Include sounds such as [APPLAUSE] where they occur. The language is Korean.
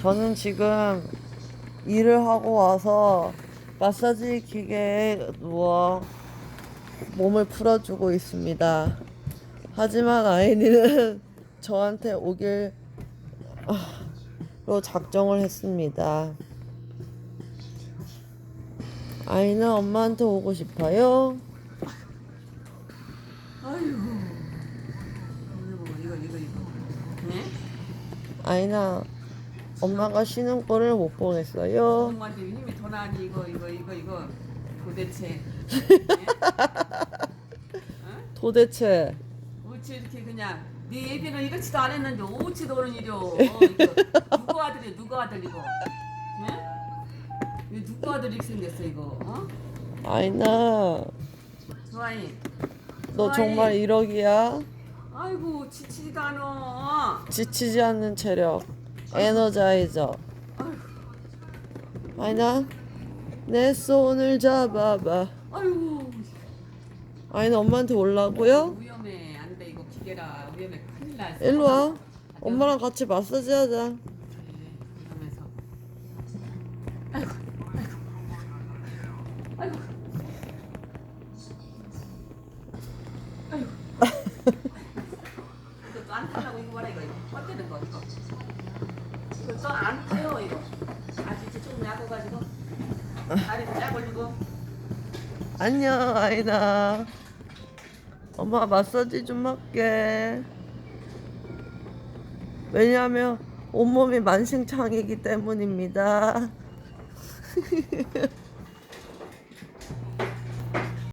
저는 지금 일을 하고 와서 마사지 기계에 누워 몸을 풀어주고 있습니다. 하지만 아이니는 [LAUGHS] 저한테 오길 아, 로 작정을 했습니다. 아이는 엄마한테 오고 싶어요. 아이고. 이거 이거 이거 이거. 네? 아이나 엄마가 쉬는 꼴을 못 보겠어요. 엄마한테 힘이 더 나니 이거 이거 이거 이거 도대체. [LAUGHS] 네? 어? 도대체 어찌 이렇게 그냥 네 애비는 이렇지도 않았는데 오지도 않은 일이오. [LAUGHS] 어, 이거 누구 아들이 누구 아들 이거. 네? 이거 누구 아들 이렇게 생겼어 이거. 어? 아이나 좋아해. 너 정말 이러기야? 아이고 지치지도 않아. 지치지 않는 체력 에너자이저. 아이나 내 손을 잡아봐 아이고. 아이나 엄마한테 올라고요? 위험해 안돼 이거 기계라 위험해 큰일 날. 일로 와 엄마랑 같이 마사지 하자 네, 이러면서. 아이고, 아이고, 아이고, 아이고. 이거 또안 타려고 이거 봐라 이거 이거 뻗대는 거 이거. 또안 타요 이거. 아직 조금 약해가지고 다리도 약 올리고. 안녕 아이나 엄마 마사지 좀 할게 왜냐하면 온몸이 만신창이기 때문입니다 [LAUGHS]